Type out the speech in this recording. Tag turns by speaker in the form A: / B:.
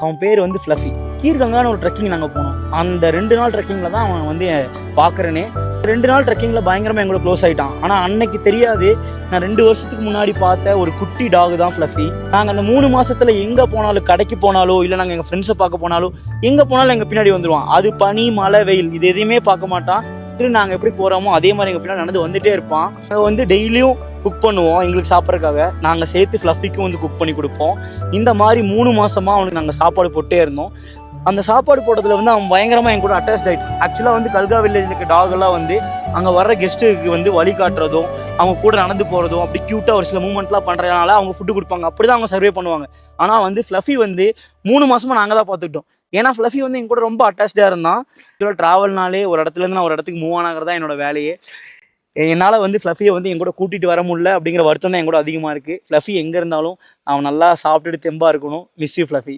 A: அவன் பேர் வந்து ஃப்ளஃபி கீர்கங்கான்னு ஒரு ட்ரெக்கிங் நாங்கள் போனோம். அந்த ரெண்டு நாள் ட்ரெக்கிங்கில் தான் அவன் வந்து பார்க்குறேனே ரெண்டு நாள் ட்ரெக்கிங்கில் பயங்கரமாக எங்களோட க்ளோஸ் ஆகிட்டான் ஆனால் அன்னைக்கு தெரியாது. நான் ரெண்டு வருஷத்துக்கு முன்னாடி பார்த்த ஒரு குட்டி டாக் தான் ஃப்ளஃபி நாங்கள் அந்த மூணு மாதத்தில் எங்கே போனாலும் கடைக்கு போனாலோ இல்லை நாங்கள் எங்கள் ஃப்ரெண்ட்ஸை பார்க்க போனாலும் எங்கே போனாலும் எங்கள் பின்னாடி வந்துடுவான் அது பனி மழை வெயில். இது எதையுமே பார்க்க மாட்டான். விட்டு நாங்கள் எப்படி போகிறோமோ அதே மாதிரி எங்கள் பின்னாடி நடந்து வந்துட்டே இருப்பான். நாங்கள் வந்து டெய்லியும் குக் பண்ணுவோம் எங்களுக்கு சாப்பிட்றதுக்காக. நாங்கள் சேர்த்து ஃப்ளஃபிக்கும் வந்து குக் பண்ணி கொடுப்போம். இந்த மாதிரி மூணு மாதமாக அவனுக்கு நாங்கள் சாப்பாடு போட்டே இருந்தோம். அந்த சாப்பாடு போட்டதில் வந்து அவன் பயங்கரமாக என் கூட அட்டாச் ஆகிட்டு ஆக்சுவலாக வந்து கல்கா வில்லேஜ் இருக்க டாகெல்லாம் வந்து அங்கே வர்ற கெஸ்ட்டுக்கு வந்து வழி காட்டுறதும் அவங்க கூட நடந்து போகிறதும் அப்படி க்யூட்டாக ஒரு சில மூமெண்ட்லாம் பண்ணுறதுனால அவங்க ஃபுட்டு கொடுப்பாங்க. அப்படி தான் அவங்க சர்வே பண்ணுவாங்க. ஆனால் வந்து ஃப்ளஃபி வந்து மூணு மாதமாக நாங்கள் தான் பார்த்துக்கிட்டோம். ஏன்னா ஃப்ளஃபி வந்து எங்க கூட ரொம்ப அட்டாச்சாக இருந்தான். ஆக்சுவலாக ட்ராவல்னாலே ஒரு இடத்துல இருந்து நான் ஒரு இடத்துக்கு மூவ் ஆனாங்கிறது தான் என்னோட வேலையே. என்னால் வந்து ஃப்ளஃபியை வந்து என் கூட கூட்டிகிட்டு வர முடியல அப்படிங்கிற வருத்தம் தான் என் கூட அதிகமாக இருக்குது ஃப்ளஃபி எங்கே இருந்தாலும் அவன் நல்லா சாப்பிட்டுட்டு தெம்பாக இருக்கணும். Miss you fluffy